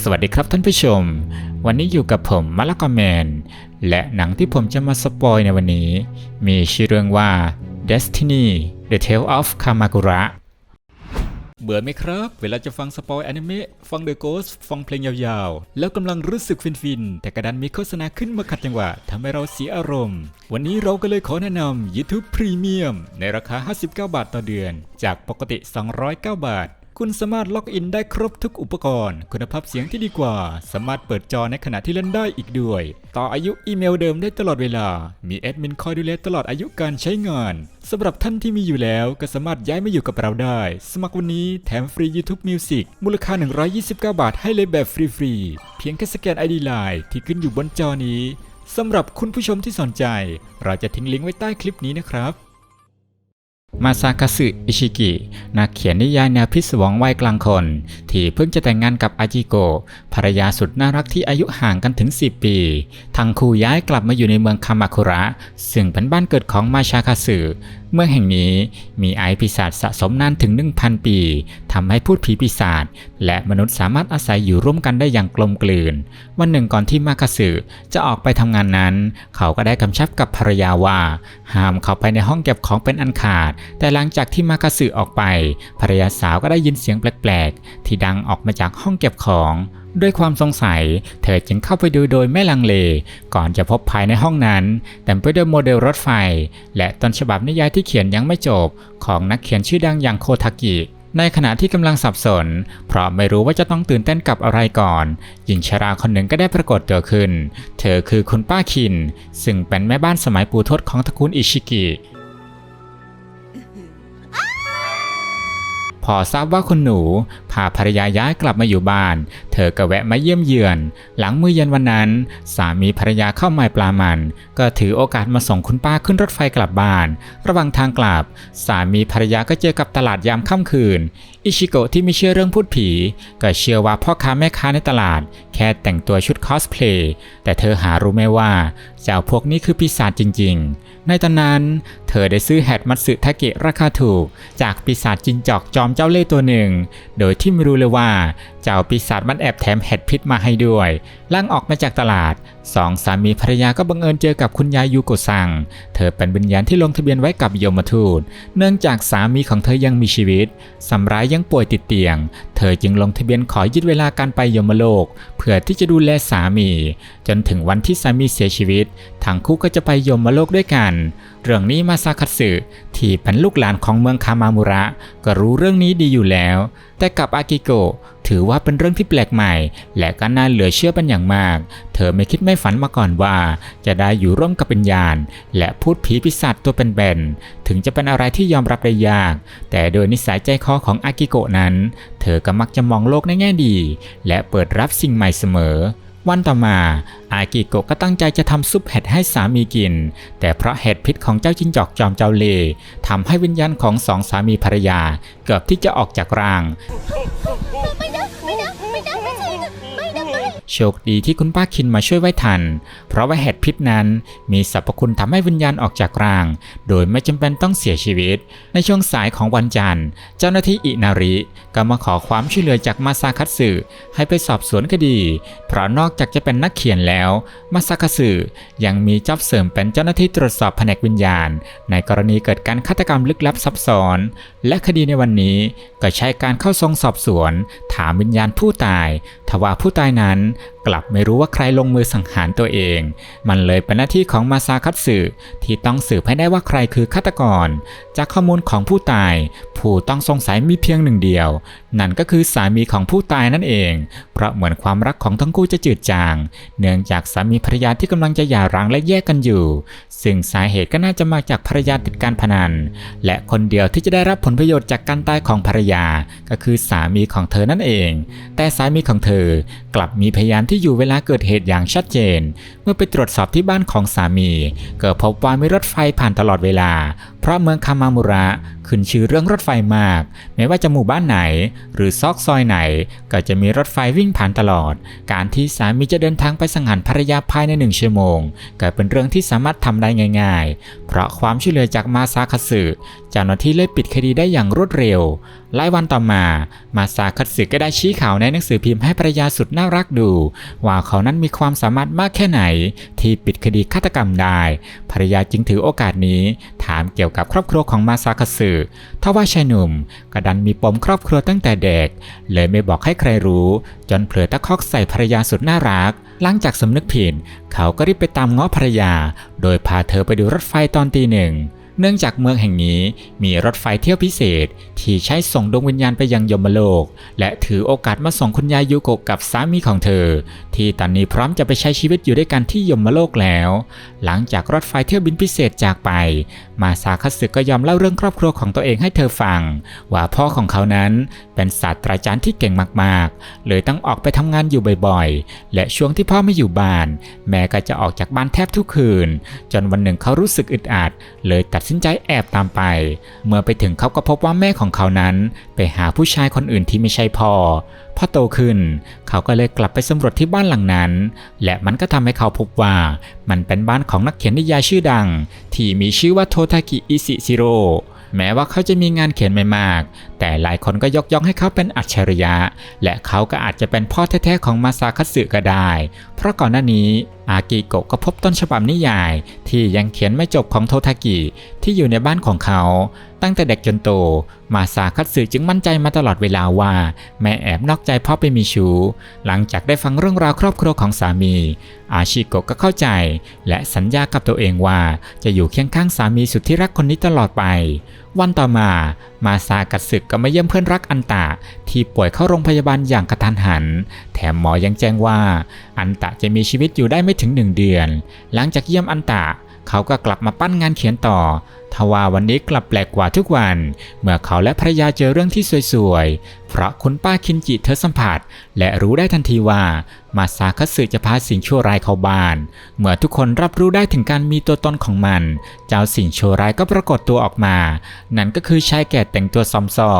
สวัสดีครับท่านผู้ชม วันนี้อยู่กับผมมะละกอแมน และหนังที่ผมจะมาสปอยในวันนี้ มีชื่อเรื่องว่า Destiny The Tale of Kamakura เบื่อไหมครับ เวลาจะฟังสปอยอนิเมะฟัง The Ghost ฟังเพลงยาวๆ แล้วกำลังรู้สึกฟินๆ แต่กระดันมีโฆษณาขึ้นมาขัดจังหวะทำให้เราเสียอารมณ์ วันนี้เราก็เลยขอแนะนำ YouTube Premium ในราคา 59 บาทต่อเดือน จากปกติ 209 บาท คุณสามารถล็อกอินได้ครบทุกอุปกรณ์ คุณภาพเสียงที่ดีกว่า สามารถเปิดจอในขณะที่เล่นได้อีกด้วย ต่ออายุอีเมลเดิมได้ตลอดเวลา มีแอดมินคอยดูแลตลอดอายุการใช้งานสำหรับท่านที่มีอยู่แล้วก็สามารถย้ายมาอยู่กับเราได้ สมัครวันนี้แถมฟรี YouTube Music มูลค่า 129 บาทให้เลยแบบฟรีๆ เพียงแค่สแกน ID Line ที่ขึ้นอยู่บนจอนี้สำหรับคุณผู้ชมที่สนใจ เราจะทิ้งลิงก์ไว้ใต้คลิปนี้นะครับ มาซากาสึอิชิกินักเขียนนิยายแนวพิศวงวัยกลางคน ที่เพิ่งจะแต่งงานกับอาจิโกภรรยาสุดน่ารักที่อายุห่างกันถึง 10 ปี ทั้งคู่ย้ายกลับมาอยู่ในเมืองคามาคุระ ซึ่งเป็นบ้านเกิดของมาชาคาสึ เมืองแห่งนี้มีไอปีศาจสะสมนานถึง 1,000 ปีทำให้พูดผีปีศาจและมนุษย์สามารถอาศัยอยู่ร่วมกันได้อย่างกลมกลืน วันหนึ่งก่อนที่มาคาสึจะออกไปทำงานนั้น เขาก็ได้กำชับกับภรรยาว่า ห้ามเข้าไปในห้องเก็บของเป็นอันขาด แต่หลังจากที่มาคาสึออกไป ภรรยาสาวก็ได้ยินเสียงแปลกๆ ที่ดังออกมาจากห้องเก็บของ ด้วยความสงสัย เธอจึงเข้าไปดูโดยไม่ลังเล ก่อนจะพบภายในห้องนั้นเต็มไปด้วยโมเดลรถไฟ และต้นฉบับนิยายที่เขียนยังไม่จบ ของนักเขียนชื่อดังอย่างโคทากิในขณะที่กำลังสับสน เพราะไม่รู้ว่าจะต้องตื่นเต้นกับอะไรก่อน หญิงชราคนหนึ่งก็ได้ปรากฏตัวขึ้น เธอคือคุณป้าคิน ซึ่งเป็นแม่บ้านสมัยปู่ทวดของตระกูลอิชิกิพอทราบว่าคุณหนู พาภรรยาย้ายกลับมาอยู่บ้านเธอก็แวะมาเยี่ยมเยือน หลังมื้อเย็นวันนั้น สามีภรรยาเข้ามาปลามัน ก็ถือโอกาสมาส่งคุณป้าขึ้นรถไฟกลับบ้าน ระหว่างทางกลับ สามีภรรยาก็เจอกับตลาดยามค่ำคืน อิชิโกะที่ไม่เชื่อเรื่องพูดผี ก็เชื่อว่าพ่อค้าแม่ค้าในตลาด แค่แต่งตัวชุดคอสเพลย์แต่เธอหารู้ไหมว่า เจ้าพวกนี้คือปีศาจจริง ๆ ในตอนนั้น เธอได้ซื้อแฮดมัตสึทาเกะราคาถูก จากปีศาจจินจอกจอมเจ้าเล่ห์ตัวหนึ่ง โดยที่ไม่รู้เลยว่าเจ้าปีศาจมันแอบแถมแฮดพิษมาให้ด้วย ล่างออกมาจากตลาดสองสามีภรรยาก็บังเอิญเจอกับคุณยายยูโกซัง เธอเป็นวิญญาณที่ลงทะเบียนไว้กับยมทูต เนื่องจากสามีของเธอยังมีชีวิตสำร้ายยังป่วยติดเตียง เธอจึงลงทะเบียนขอยึดเวลาการไปยมโลก เพื่อที่จะดูแลสามี จนถึงวันที่สามีเสียชีวิตทั้งคู่ก็จะไปยมโลกด้วยกัน เรื่องนี้มาซาคัตสึที่เป็นลูกหลานของเมืองคามามุระ ก็รู้เรื่องนี้ดีอยู่แล้ว แต่กับอากิโกะถือว่าเป็นเรื่องที่แปลกใหม่ และก็น่าเหลือเชื่อเป็นอย่างมาก เธอไม่คิดไม่ฝันมาก่อนว่า จะได้อยู่ร่วมกับวิญญาณ และพูดผีปีศาจตัวเป็นๆถึงจะเป็นอะไรที่ยอมรับได้ยาก แต่โดยนิสัยใจคอของอากิโกะนั้น เธอก็มักจะมองโลกในแง่ดี และเปิดรับสิ่งใหม่เสมอวันต่อมา อากิโกะก็ตั้งใจจะทำซุปเห็ดให้สามีกิน แต่เพราะเห็ดพิษของเจ้าจิงจอกจอมเจ้าเล่ทำให้วิญญาณของสองสามีภรรยา เกือบที่จะออกจากร่าง ไม่นะไม่นะไม่นะไม่จริงไม่นะไม่ โชคดีที่คุณป้าคินมาช่วยไว้ทัน เพราะว่าเห็ดพิษนั้น มีสรรพคุณทำให้วิญญาณออกจากร่าง โดยไม่จำเป็นต้องเสียชีวิต ในช่วงสายของวันจันทร์ เจ้าหน้าที่อินาริก็มาขอความช่วยเหลือจากมาซาคัตสึให้ไปสอบสวนคดี เพราะนอกจากจะเป็นนักเขียนแล้ว มาซาคัตสึยังมีจ็อบเสริมเป็นเจ้าหน้าที่ตรวจสอบแผนกวิญญาณ ในกรณีเกิดการฆาตกรรมลึกลับซับซ้อน และคดีในวันนี้ก็ใช้การเข้าทรงสอบสวน ถามวิญญาณผู้ตาย ทว่าผู้ตายนั้น กลับไม่รู้ว่าใครลงมือสังหารตัวเอง มันเลยเป็นหน้าที่ของมาซาคัตสึที่ต้องสืบให้ได้ว่าใครคือฆาตกร จากข้อมูลของผู้ตาย ผู้ต้องสงสัยมีเพียงหนึ่งเดียว นั่นก็คือสามีของผู้ตายนั่นเอง เพราะเหมือนความรักของทั้งคู่จะจืดจาง เนื่องจากสามีภรรยาที่กำลังจะหย่าร้างและแยกกันอยู่ ซึ่งสาเหตุก็น่าจะมาจากภรรยาติดการพนัน และคนเดียวที่จะได้รับผลประโยชน์จากการตายของภรรยา ก็คือสามีของเธอนั่นเอง แต่สามีของเธอกลับมีพยานที่ที่อยู่เวลาเกิดเหตุอย่างชัดเจน เมื่อไปตรวจสอบที่บ้านของสามี ก็พบว่ามีรถไฟผ่านตลอดเวลาเพราะเมืองคามามุระขึ้นชื่อเรื่องรถไฟมาก ไม่ว่าจะหมู่บ้านไหน หรือซอกซอยไหน ก็จะมีรถไฟวิ่งผ่านตลอด การที่สามีจะเดินทางไปสังหารภรรยาภายในหนึ่งชั่วโมงก็เป็นเรื่องที่สามารถทำได้ง่าย ๆ เพราะความช่วยเหลือจากมาซาคัตสึเจ้าหน้าที่เลยปิดคดีได้อย่างรวดเร็วหลายวันต่อมา มาซาคัตสึก็ได้ชี้ข่าวในหนังสือพิมพ์ให้ภรรยาสุดน่ารักดู ว่าเขานั้นมีความสามารถมากแค่ไหน ที่ปิดคดีฆาตกรรมได้ ภรรยาจึงถือโอกาสนี้ามเกี่ยวกับครอบครัวของมาซาคสึทว่าชายหนุ่มกระดันมีปมครอบครัวตั้งแต่เด็ก เลยไม่บอกให้ใครรู้ จนเผลอตะคอกใส่ภรรยาสุดน่ารัก หลังจากสำนึกผิด เขาก็รีบไปตามง้อภรรยา โดยพาเธอไปดูรถไฟตอนตีหนึ่ง เนื่องจากเมืองแห่งนี้มีรถไฟเที่ยวพิเศษ ที่ใช้ส่งดวงวิญญาณไปยังยมโลก และถือโอกาสมาส่งคุณยายยูโกกับสามีของเธอ ที่ตอนนี้พร้อมจะไปใช้ชีวิตอยู่ด้วยกันที่ยมโลกแล้ว หลังจากรถไฟเที่ยวบินพิเศษจากไป มาซาคัสึก็ยอมเล่าเรื่องครอบครัวของตัวเองให้เธอฟัง ว่าพ่อของเขานั้นเป็นศาสตราจารย์ที่เก่งมากๆ เลยต้องออกไปทำงานอยู่บ่อยๆ และช่วงที่พ่อไม่อยู่บ้าน แม่ก็จะออกจากบ้านแทบทุกคืน จนวันหนึ่งเขารู้สึกอึดอัด เลยตัดสินใจแอบตามไป เมื่อไปถึงเขาก็พบว่าแม่ของเขานั้น ไปหาผู้ชายคนอื่นที่ไม่ใช่พ่อพอโตขึ้น เขาก็เลยกลับไปสำรวจที่บ้านหลังนั้น และมันก็ทำให้เขาพบว่า มันเป็นบ้านของนักเขียนนิยายชื่อดัง ที่มีชื่อว่าโททากิอิซิซิโร่แม้ว่าเขาจะมีงานเขียนไม่มาก แต่หลายคนก็ยกย่องให้เขาเป็นอัจฉริยะ และเขาก็อาจจะเป็นพ่อแท้ๆของมาซาคัตสึก็ได้ เพราะก่อนหน้านี้อากิโกะก็พบต้นฉบับนิยาย ที่ยังเขียนไม่จบของโททากิที่อยู่ในบ้านของเขา ตั้งแต่เด็กจนโต มาซาคัตสึจึงมั่นใจมาตลอดเวลาว่า แม่แอบนอกใจพ่อไปมีชู้ หลังจากได้ฟังเรื่องราวครอบครัวของสามี อาชิโกะก็เข้าใจ และสัญญากับตัวเองว่าจะอยู่เคียงข้างสามีสุดที่รักคนนี้ตลอดไป วันต่อมา มาซากัดสึกก็มาเยี่ยมเพื่อนรักอันตะ ที่ป่วยเข้าโรงพยาบาลอย่างกระทันหัน แถมหมอยังแจ้งว่า อันตะจะมีชีวิตอยู่ได้ไม่ถึงหนึ่งเดือน หลังจากเยี่ยมอันตะเขาก็กลับมาปั้นงานเขียนต่อ ทว่าวันนี้กลับแปลกกว่าทุกวัน เมื่อเขาและภรรยาเจอเรื่องที่สวยๆ เพราะคุณป้าคินจิเธอสัมผัส และรู้ได้ทันทีว่ามาซาคัสึจะพาสิ่งชั่วร้ายเข้าบ้าน เมื่อทุกคนรับรู้ได้ถึงการมีตัวตนของมัน เจ้าสิ่งชั่วร้ายก็ปรากฏตัวออกมา นั่นก็คือชายแก่แต่งตัวซอมซอ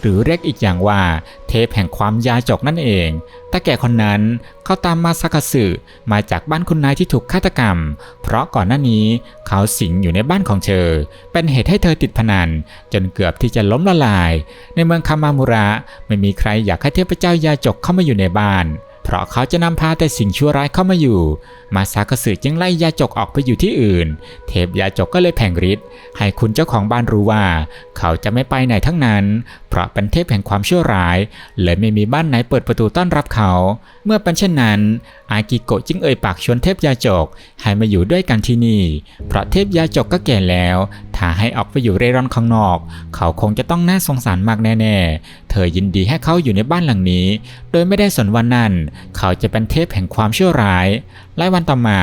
หรือเรียกอีกอย่างว่า เทพแห่งความยาจกนั่นเองต่แก่คนนั้นเขาตามมาซาคัสึมาจากบ้านคุณนายที่ถูกฆาตกรรม เพราะก่อนหน้านี้เขาสิงอยู่ในบ้านของเธอเป็นเหตุให้เธอติดพนัน จนเกือบที่จะล้มละลาย ในเมืองคามามุระไม่มีใครอยากให้เทพเจ้ายาจกเข้ามาอยู่ในบ้าน เพราะเขาจะนำพาแต่สิ่งชั่วร้ายเข้ามาอยู่ มาซากสึจึงไล่ยาจกออกไปอยู่ที่อื่น เทพยาจกก็เลยแผงฤทธิ์ให้คุณเจ้าของบ้านรู้ว่า เขาจะไม่ไปไหนทั้งนั้น เพราะเป็นเทพแห่งความชั่วร้าย เลยไม่มีบ้านไหนเปิดประตูต้อนรับเขา เมื่อเป็นเช่นนั้นอากิโกะจึงเอ่ยปากชวนเทพยาจกให้มาอยู่ด้วยกันที่นี่ เพราะเทพยาจกก็แก่แล้ว ถ้าให้ออกไปอยู่เร่ร่อนข้างนอก เขาคงจะต้องน่าสงสารมากแน่ๆ เธอยินดีให้เขาอยู่ในบ้านหลังนี้ โดยไม่ได้สนว่านั่นเขาจะเป็นเทพแห่งความชั่วร้ายหลายวันต่อมา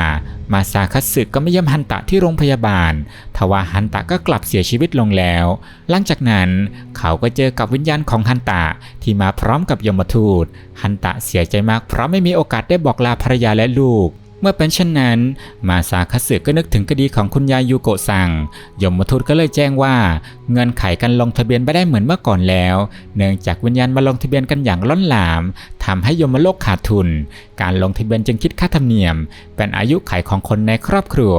มาซาคัตสึก็ไม่เยี่ยมฮันตะที่โรงพยาบาล ทว่าฮันตะก็กลับเสียชีวิตลงแล้ว หลังจากนั้น เขาก็เจอกับวิญญาณของฮันตะที่มาพร้อมกับยมทูต ฮันตะเสียใจมากเพราะไม่มีโอกาสได้บอกลาภรรยาและลูก เมื่อเป็นเช่นนั้น มาซาคัสึก็นึกถึงคดีของคุณยายยูโกะซังยมทูตก็เลยแจ้งว่า เงื่อนไขการลงทะเบียนไม่ได้เหมือนเมื่อก่อนแล้ว เนื่องจากวิญญาณมาลงทะเบียนกันอย่างล้นหลาม ทำให้ยมโลกขาดทุน การลงทะเบียนจึงคิดค่าธรรมเนียม เป็นอายุไขของคนในครอบครัว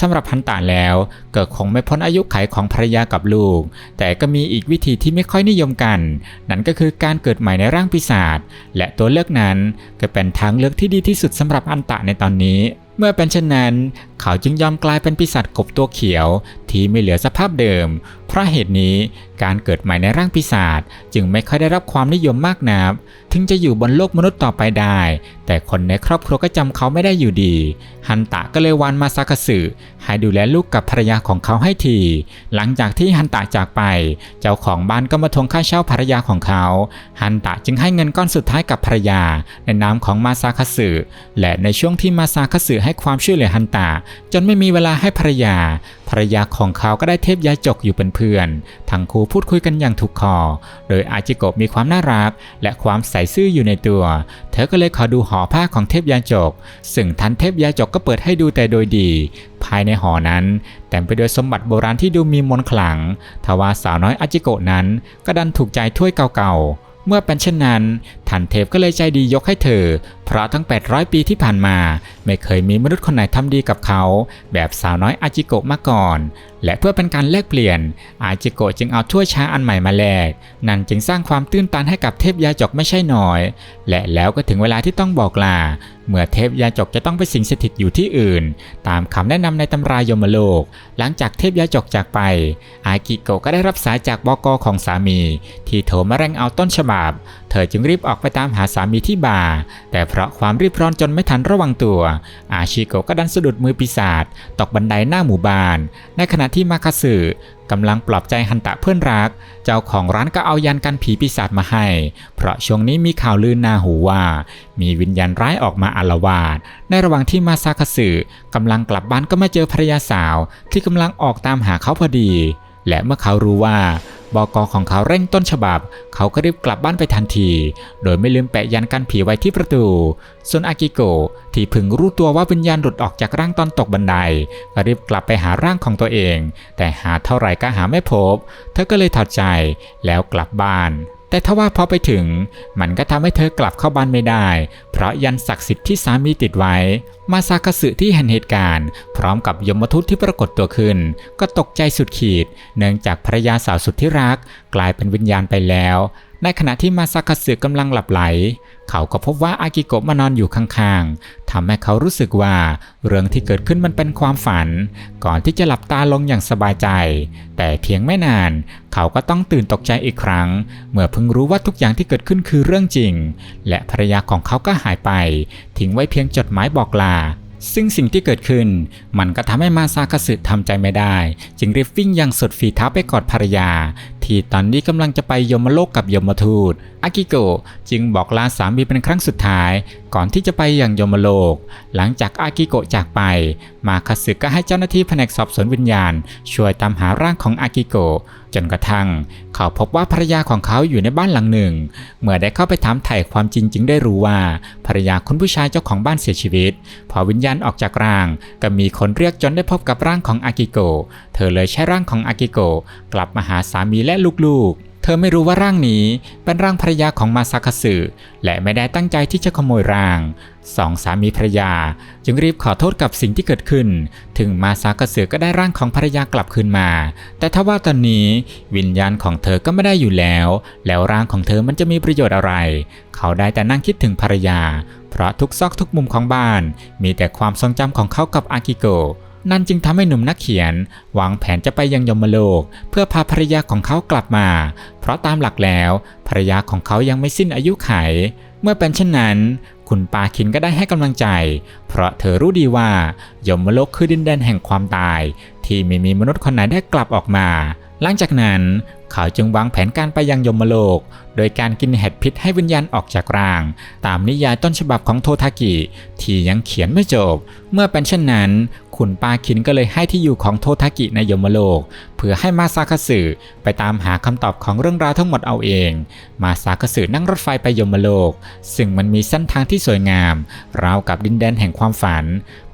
สำหรับพันตาแล้ว เก็คงไม่พ้นอายุไขของภรรยากับลูก แต่ก็มีอีกวิธีที่ไม่ค่อยนิยมกัน นั่นก็คือการเกิดใหม่ในร่างปีศาจและตัวเลือกนั้นก็เป็นทางเลือกที่ดีที่สุดสำหรับอันตะในตอนนี้เมื่อเป็นเช่นนั้น เขาจึงยอมกลายเป็นปีศาจกบตัวเขียวที่ไม่เหลือสภาพเดิม เพราะเหตุนี้การเกิดใหม่ในร่างปีศาจจึงไม่ค่อยได้รับความนิยมมากนัก ถึงจะอยู่บนโลกมนุษย์ต่อไปได้ แต่คนในครอบครัวก็จำเขาไม่ได้อยู่ดี ฮันตะก็เลยวานมาซากสึให้ดูแลลูกกับภรรยาของเขาให้ที หลังจากที่ฮันตะจากไป เจ้าของบ้านก็มาทวงค่าเช่าภรรยาของเขา ฮันตะจึงให้เงินก้อนสุดท้ายกับภรรยา ในนามของมาซาคสึและในช่วงที่มาซาคสึให้ความช่วยเหลือฮันตะจนไม่มีเวลาให้ภรรยา ภรรยาของเขาก็ได้เทพยาจกอยู่เป็นเพื่อน ทั้งคู่พูดคุยกันอย่างถูกคอ โดยอาจิโกะมีความน่ารัก และความใสซื่ออยู่ในตัว เธอก็เลยขอดูหอผ้าของเทพยาจก ซึ่งทันเทพยาจกก็เปิดให้ดูแต่โดยดี ภายในหอนั้นเต็มไปด้วยสมบัติโบราณที่ดูมีมนต์ขลัง ทว่าสาวน้อยอาจิโกะนั้น ก็ดันถูกใจถ้วยเก่าๆเมื่อเป็นเช่นนั้น ทันเทพก็เลยใจดียกให้เธอ เพราะทั้ง 800 ปีที่ผ่านมา ไม่เคยมีมนุษย์คนไหนทำดีกับเขา แบบสาวน้อยอาจิโกะมาก่อน และเพื่อเป็นการแลกเปลี่ยน อาจิโกะจึงเอาถ้วยชาอันใหม่มาแลก นั่นจึงสร้างความตื้นตันให้กับเทพยาจกไม่ใช่น้อย และแล้วก็ถึงเวลาที่ต้องบอกลา เมื่อเทพยาจกจะต้องไปสิงสถิตอยู่ที่อื่น ตามคำแนะนำในตำรายมโลก หลังจากเทพยาจกจากไป อากิโกะก็ได้รับสายจากบกของสามี ที่โทรมาแร่งเอาต้นฉบับ เธอจึงรีบออกไปตามหาสามีที่บาร์แต่เพราะความรีบร้อนจนไม่ทันระวังตัว อาชิโกก็ดันสะดุดมือปีศาจตกบันไดหน้าหมู่บ้าน ในขณะที่มาคาสึกำลังปลอบใจฮันตะเพื่อนรัก เจ้าของร้านก็เอายันกันผีปีศาจมาให้ เพราะช่วงนี้มีข่าวลือนาหูว่า มีวิญญาณร้ายออกมาอาละวาด ในระหว่างที่มาซาคาสึกำลังกลับบ้านก็มาเจอภรรยาสาว ที่กำลังออกตามหาเขาพอดี และเมื่อเขารู้ว่า บกของเขาเร่งต้นฉบับ เขาก็รีบกลับบ้านไปทันที โดยไม่ลืมแปะยันกันผีไว้ที่ประตู ส่วนอากิโกะที่เพึงรู้ตัวว่าวิญญาณหลุดออกจากร่างตอนตกบันได ก็รีบกลับไปหาร่างของตัวเอง แต่หาเท่าไหร่ก็หาไม่พบ เธอก็เลยถอดใจแล้วกลับบ้าน แต่ถ้าว่าพอไปถึง มันก็ทำให้เธอกลับเข้าบ้านไม่ได้ เพราะยันศักดิ์สิทธิ์ที่สามีติดไว้ มาซากสึที่เห็นเหตุการณ์ พร้อมกับยมทูตที่ปรากฏตัวขึ้น ก็ตกใจสุดขีด เนื่องจากภรรยาสาวสุดที่รัก กลายเป็นวิญญาณไปแล้ว ในขณะที่มาซากาสึกำลังหลับไหล เขาก็พบว่าอากิโกะมานอนอยู่ข้างๆทำให้เขารู้สึกว่าเรื่องที่เกิดขึ้นมันเป็นความฝัน ก่อนที่จะหลับตาลงอย่างสบายใจ แต่เพียงไม่นาน เขาก็ต้องตื่นตกใจอีกครั้ง เมื่อเพิ่งรู้ว่าทุกอย่างที่เกิดขึ้นคือเรื่องจริง และภรรยาของเขาก็หายไป ทิ้งไว้เพียงจดหมายบอกลาซึ่งสิ่งที่เกิดขึ้น มันก็ทำให้มาซากาสึทำใจไม่ได้ จึงรีบวิ่งอย่างสุดฝีเท้าไปกอดภรรยา ที่ตอนนี้กำลังจะไปยมโลกกับยมทูตอากิโกจึงบอกลาสามีเป็นครั้งสุดท้าย ก่อนที่จะไปยังยมโลก หลังจากอากิโกจากไป มาคาสึก็ให้เจ้าหน้าที่แผนกสอบสวนวิญญาณ ช่วยตามหาร่างของอากิโกจนกระทั่ง เขาพบว่าภรรยาของเขาอยู่ในบ้านหลังหนึ่ง เมื่อได้เข้าไปถามไถ่ความจริงจึงได้รู้ว่าภรรยาคุณผู้ชายเจ้าของบ้านเสียชีวิต พอวิญญาณออกจากร่าง ก็มีคนเรียกจนได้พบกับร่างของอากิโก เธอเลยใช้ร่างของอากิโกะกลับมาหาสามีและลูกๆ เธอไม่รู้ว่าร่างนี้เป็นร่างภรรยาของมาซาคาสึและไม่ได้ตั้งใจที่จะขโมยร่างสองสามีภรรยา จึงรีบขอโทษกับสิ่งที่เกิดขึ้น ถึงมาซากาสึก็ได้ร่างของภรรยากลับคืนมา แต่ถ้าว่าตอนนี้วิญญาณของเธอก็ไม่ได้อยู่แล้ว แล้วร่างของเธอมันจะมีประโยชน์อะไร เขาได้แต่นั่งคิดถึงภรรยา เพราะทุกซอกทุกมุมของบ้าน มีแต่ความทรงจำของเขากับอากิโกะ นั่นจึงทำให้หนุ่มนักเขียนวางแผนจะไปยังยมโลก เพื่อพาภรรยาของเขากลับมา เพราะตามหลักแล้วภรรยาของเขายังไม่สิ้นอายุไข เมื่อเป็นเช่นนั้น คุณปาคินก็ได้ให้กำลังใจ เพราะเธอรู้ดีว่ายมโลกคือดินแดนแห่งความตาย ที่ไม่มีมนุษย์คนไหนได้กลับออกมา หลังจากนั้นเขาจึงวางแผนการไปยังยมโลก โดยการกินเห็ดพิษให้วิญญาณออกจากร่าง ตามนิยายต้นฉบับของโททากิ ที่ยังเขียนไม่จบ เมื่อเป็นเช่นนั้น ขุนปาคินก็เลยให้ที่อยู่ของโททากิในยมโลก เพื่อให้มาซาคสึไปตามหาคำตอบของเรื่องราวทั้งหมดเอาเอง มาซาคสึนั่งรถไฟไปยมโลก ซึ่งมันมีเส้นทางที่สวยงาม ราวกับดินแดนแห่งความฝัน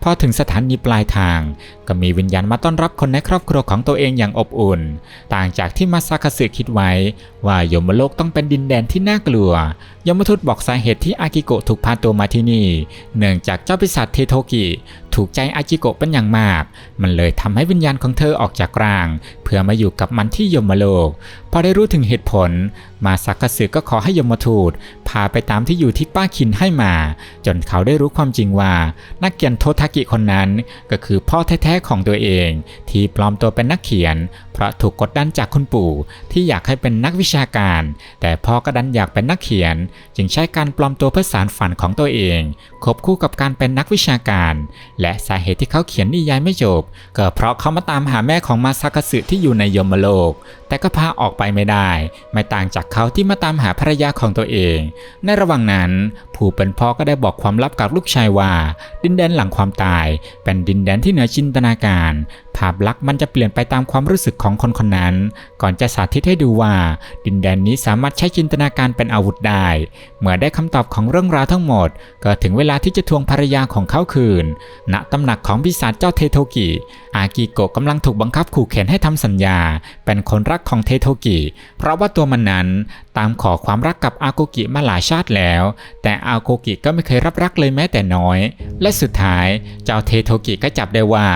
พอถึงสถานีปลายทาง ก็มีวิญญาณมาต้อนรับคนในครอบครัวของตัวเองอย่างอบอุ่น ต่างจากที่มาซาคาสึคิดไว้ ว่ายมโลกต้องเป็นดินแดนที่น่ากลัว ยมทูตบอกสาเหตุที่อากิโกะถูกพาตัวมาที่นี่ เนื่องจากเจ้าปีศาจเทโทกิ ถูกใจอากิโกะเป็นอย่างมาก มันเลยทำให้วิญญาณของเธอออกจากร่าง เพื่อมาอยู่กับมันที่ยมโลก พอได้รู้ถึงเหตุผล มาซากาสึก็ขอให้ยมทูตพาไปตามที่อยู่ที่ป้าคินให้มา จนเขาได้รู้ความจริงว่านักเขียนโททากิคนนั้นก็คือพ่อแท้ๆของตัวเอง ที่ปลอมตัวเป็นนักเขียน เพราะถูกกดดันจากคุณปู่ที่อยากให้เป็นนักวิชาการ แต่พ่อก็ดันอยากเป็นนักเขียน จึงใช้การปลอมตัวเพื่อสารฝันของตัวเองควบคู่กับการเป็นนักวิชาการ และสาเหตุที่เขาเขียนนิยายไม่จบ ก็เพราะเขามาตามหาแม่ของมาซากสึที่อยู่ในยมโลก แต่ก็พาออกไปไม่ได้ ไม่ต่างจากเขาที่มาตามหาภรรยาของตัวเอง ในระหว่างนั้น ผู้เป็นพ่อก็ได้บอกความลับกับลูกชายว่า ดินแดนหลังความตาย เป็นดินแดนที่เหนือจินตนาการ ภาพลักษณ์มันจะเปลี่ยนไปตามความรู้สึกของคนคนนั้น ก่อนจะสาธิตให้ดูว่า ดินแดนนี้สามารถใช้จินตนาการเป็นอาวุธได้ เมื่อได้คำตอบของเรื่องราวทั้งหมด ก็ถึงเวลาที่จะทวงภรรยาของเขาคืน ณตำหนักของปีศาจเจ้าเทโทกิ อากิโกะกำลังถูกบังคับขู่เข็นให้ทำสัญญา เป็นคนรักของเทโทกิ เพราะว่าตัวมันนั้นตามขอความรักกับอาโกกิมาหลายชาติแล้ว แต่อาโกกิก็ไม่เคยรับรักเลยแม้แต่น้อย และสุดท้ายเจ้าเทโทกิก็จับได้ว่า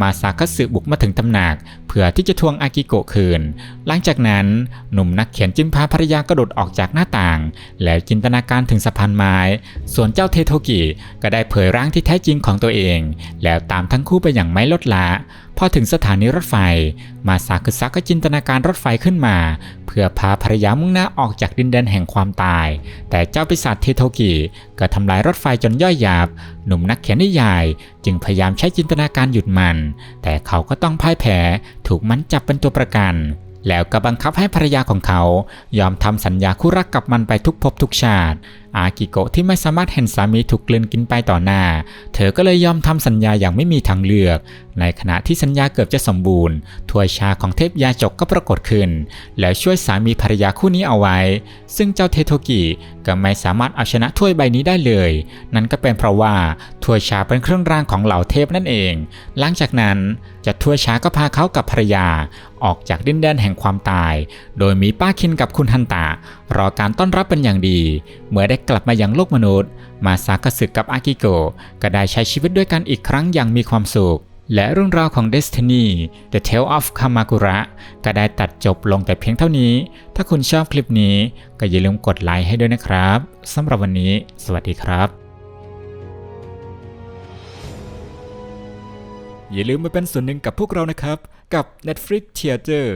มาซาคัสึบุกมาถึงตำหนัก เพื่อที่จะทวงอากิโกะคืน หลังจากนั้นหนุ่มนักเขียนจึงพาภรรยากระโดดออกจากหน้าต่าง แล้วจินตนาการถึงสะพานไม้ ส่วนเจ้าเทโทกิก็ได้เผยร่างที่แท้จริงของตัวเอง แล้วตามทั้งคู่ไปอย่างไม่ลดละพอถึงสถานีรถไฟ มาซาคุซะก็จินตนาการรถไฟขึ้นมา เพื่อพาภรรยามุ่งหน้าออกอกจากดินแดนแห่งความตาย แต่เจ้าปีศาจเทโทกิก็ทำลายรถไฟจนย่อยยับ หนุ่มนักเขียนนิยาย จึงพยายามใช้จินตนาการหยุดมัน แต่เขาก็ต้องพ่ายแพ้ถูกมันจับเป็นตัวประกัน แล้วก็บังคับให้ภรรยาของเขา ยอมทำสัญญาคู่รักกับมันไปทุกภพทุกชาติ อากิโกะที่ไม่สามารถเห็นสามีถูกกลืนกินไปต่อหน้า เธอก็เลยยอมทำสัญญาอย่างไม่มีทางเลือก ในขณะที่สัญญาเกือบจะสมบูรณ์ถ้วยชาของเทพยาจกก็ปรากฏขึ้น แล้วช่วยสามีภรรยาคู่นี้เอาไว้ ซึ่งเจ้าเทโทกิก็ไม่สามารถเอาชนะถ้วยใบนี้ได้เลย นั่นก็เป็นเพราะว่าถ้วยชาเป็นเครื่องรางของเหล่าเทพนั่นเอง หลังจากนั้นจัดถ้วยชาก็พาเขากับภรรยา ออกจากดินแดนแห่งความตาย โดยมีป้าคินกับคุณฮันตะรอการต้อนรับเป็นอย่างดี เมื่อได้กลับมายังโลกมนุษย์ มาซากสึกับอากิโกะก็ได้ใช้ชีวิตด้วยกันอีกครั้งอย่างมีความสุข และเรื่องราวของ Destiny The Tale of Kamakura ก็ได้ตัดจบลงแต่เพียงเท่านี้ ถ้าคุณชอบคลิปนี้ก็อย่าลืมกดไลค์ให้ด้วยนะครับสำหรับวันนี้ สวัสดีครับ อย่าลืมมาเป็นส่วนหนึ่งกับพวกเรานะครับ กับ Netflix Theater